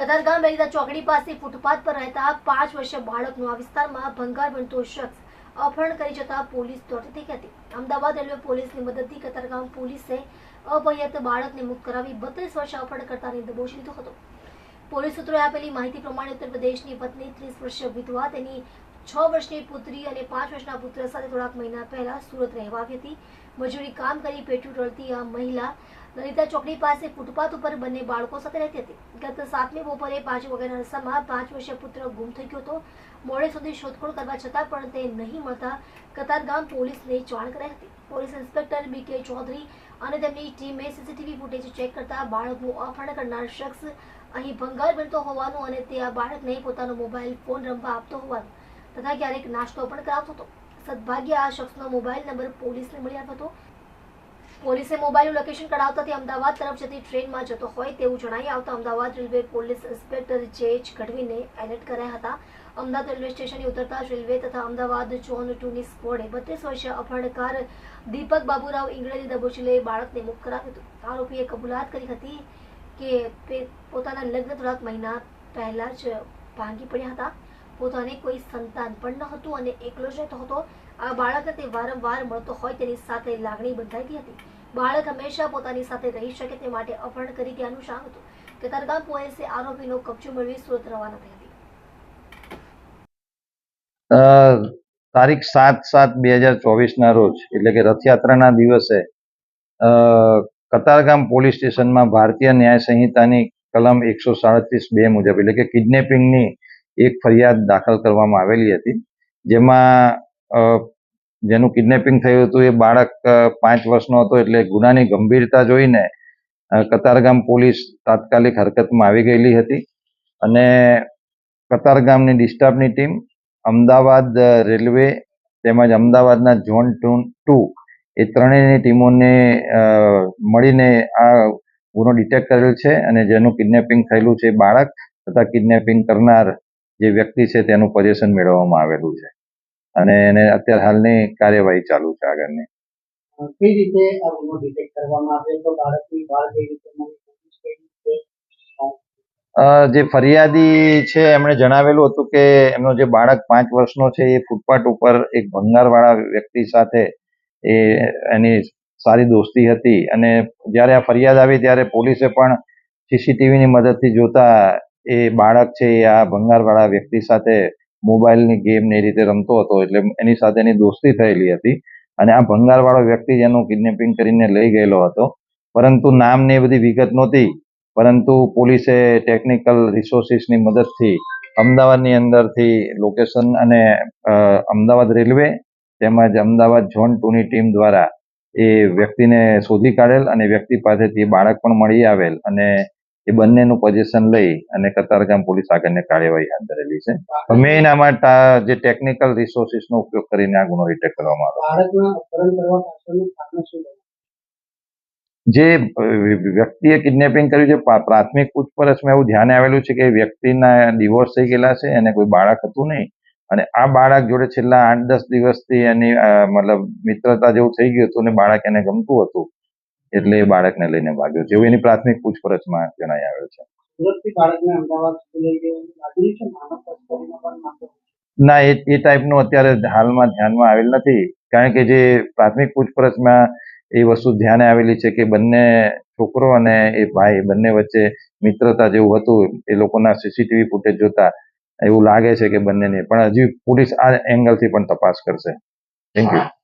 કતારગામ બેરીદા ચોકડી પાસે ફૂટપાથ પર રહેતા પાંચ વર્ષીય બાળકનું આ વિસ્તારમાં ભંગાર બનતો શખ્સ અપહરણ કરી જતા પોલીસ દોડી થઈ હતી. અમદાવાદ રેલવે પોલીસની મદદથી કતારગામ પોલીસે અભયત બાળકને મુક્ત કરાવી બત્રીસ વર્ષ અપહરણ કરતાને દબોચી લીધો હતો. પોલીસ સૂત્રોએ આપેલી માહિતી પ્રમાણે ઉત્તર પ્રદેશની પત્ની ત્રીસ વર્ષીય વિધવા તેની છ વર્ષની પુત્રી અને પાંચ વર્ષના પુત્ર સાથે થોડાક મહિના પહેલા સુરત રહેવા આવી હતી. મજૂરી કામ કરી પેટું રળતી આ મહિલા લલિતા ચોકડી પાસે ફૂટપાથ ઉપર બંને બાળકો સાથે રહેતી હતી. ગત સાતમી બપોરે પાંચ વાગ્યાના અરસામાં પાંચ વર્ષીય પુત્ર ગુમ થઈ ગયો હતો. મોડે સુધી શોધખોળ કરવા છતાં પણ તે નહીં મળતા કતારગામ પોલીસને જાણ કરાઈ હતી. પોલીસ ઇન્સ્પેક્ટર બી કે ચૌધરી અને તેમની ટીમે સીસીટીવી ફૂટેજ ચેક કરતા બાળકનું અપહરણ કરનાર શખ્સ અહીં ભંગાર બનતો હોવાનું અને તે આ બાળકને પોતાનો મોબાઈલ ફોન રમવા આપતો હોવાનું તથા ક્યારેક નાસ્તો પણ કરાવતો હતો. સદભાગ્ય આ શખ્સનો મોબાઈલ નંબર પોલીસને મળી આવ્યો હતો. પોલીસે મોબાઈલનું લોકેશન કઢાવતા તે અમદાવાદ તરફ જતી ટ્રેનમાં જતો હોય તેવું જણાઈ આવતા Ahmedabad railway police inspector J H ગઢવીને alert કર્યા હતા. અમદાવાદ રેલવે સ્ટેશને ઉતરતા રેલવે તથા અમદાવાદ ઝોન ટુની સ્કોડે બત્રીસ વર્ષીય અપહરણકાર દીપક બાબુરાવ ઇંગ્લેજી દબોચી બાળકને મુક્ત કરાવ્યું હતું. આરોપીએ કબૂલાત કરી હતી કે પોતાના લગ્ન થોડાક મહિના પહેલા જ ભાંગી પડ્યા હતા. પોતાને કોઈ સંતાન પણ ન હતું અને એકલો જ રહેતો હતો. આ બાળક તે વારંવાર મળતો હોય તેની સાથે લાગણી બંધાઈ હતી. બાળક હંમેશા પોતાની સાથે રહી શકે તે માટે અપહરણ કરી ત્યાંનું શામ હતું. કતારગામ પોલીસે આરોપીનો કબજો મેળવી સુરત રવાના થઈ હતી. તારીખ સાત સાત બે હજાર ચોવીસના રોજ, એટલે કે રથયાત્રાના દિવસે કતારગામ પોલીસ સ્ટેશનમાં ભારતીય ન્યાય સંહિતાની કલમ એકસો સાડત્રીસ બે મુજબ, એટલે કે કિડનેપિંગની એક ફરિયાદ દાખલ કરવામાં આવેલી હતી, જેમાં જેનું કિડનેપિંગ થયું હતું, એ બાળક પાંચ વર્ષનો હતો એટલે ગુનાની ગંભીરતા જોઈને કતારગામ પોલીસ તાત્કાલિક હરકતમાં આવી ગયેલી હતી અને કતારગામની ડિસ્ટર્બની ટીમ અમદાવાદ રેલવે તેમજ અમદાવાદના ઝોન ટુ ટુ એ ત્રણેયની ટીમોને મળીને આ ગુનો ડિટેક્ટ કરેલ છે અને જેનું કિડનેપિંગ થયેલું છે બાળક તથા કિડનેપિંગ કરનાર જે વ્યક્તિ છે તેનું પોઝિશન મેળવવામાં આવેલું છે. અને એને અત્યારે હાલની કાર્યવાહી ચાલુ છે આગળની. કઈ રીતે આ ગુનો ડિટેક્ટ કરવામાં આવ્યો તો બાળકની બાળ કઈ રીતે જે ફરિયાદી છે એમણે જણાવેલું હતું કે એમનો જે બાળક પાંચ વર્ષનો છે એ ફૂટપાથ ઉપર એક ભંગારવાળા વ્યક્તિ સાથે એ એની સારી દોસ્તી હતી. અને જ્યારે આ ફરિયાદ આવી ત્યારે પોલીસે પણ સીસીટીવીની મદદથી જોતા એ બાળક છે એ આ ભંગારવાળા વ્યક્તિ સાથે મોબાઈલની ગેમ ને એ રીતે રમતો હતો એટલે એની સાથે એની દોસ્તી થયેલી હતી. અને આ ભંગારવાળો વ્યક્તિ જેનું કિડનેપિંગ કરીને લઈ ગયેલો હતો. પરંતુ નામ ને એ બધી વિગત નહોતી. પરંતુ પોલીસે ટેકનિકલ રિસોર્સિસની મદદથી અમદાવાદની અંદરથી લોકેશન અને અમદાવાદ રેલવે તેમજ અમદાવાદ ઝોન ટુની ટીમ દ્વારા એ વ્યક્તિને શોધી કાઢેલ અને વ્યક્તિ પાસેથી બાળક પણ મળી આવેલ. અને એ બંનેનું પોઝિશન લઈ અને કતારગામ પોલીસ આગળની કાર્યવાહી હાથ ધરેલી છે. મેઇન આમાં માટે જે ટેકનિકલ રિસોર્સિસનો ઉપયોગ કરીને આ ગુનો ડિટેક્ટ કરવામાં આવ્યો? જે વ્યક્તિએ કિડનેપિંગ કર્યું છે પ્રા- પ્રાથમિક પૂછપરછમાં એવું ધ્યાન આવેલું છે કે વ્યક્તિના ડિવોર્સ થઈ ગયેલા છે અને કોઈ બાળક હતું નહીં. અને આ બાળક જોડે છેલ્લા આઠ દસ દિવસથી એની મતલબ મિત્રતા જેવું થઈ ગયું હતું અને બાળક એને ગમતું હતું. એટલે એ બાળકને લઈને ભાગ્યો. છે એવું એની પ્રાથમિક પૂછપરછમાં જણાઈ આવ્યો છે. ના એ એ ટાઈપનું અત્યારે હાલમાં ધ્યાનમાં આવેલ નથી. કારણ કે જે પ્રાથમિક પૂછપરછમાં એ વસ્તુ ધ્યાને આવેલી છે કે બંને છોકરો અને એ ભાઈ બંને વચ્ચે મિત્રતા જેવું હતું એ લોકોના સીસીટીવી ફૂટેજ જોતા એવું લાગે છે કે બંનેને. પણ હજી પોલીસ આ એંગલથી પણ તપાસ કરશે. Thank you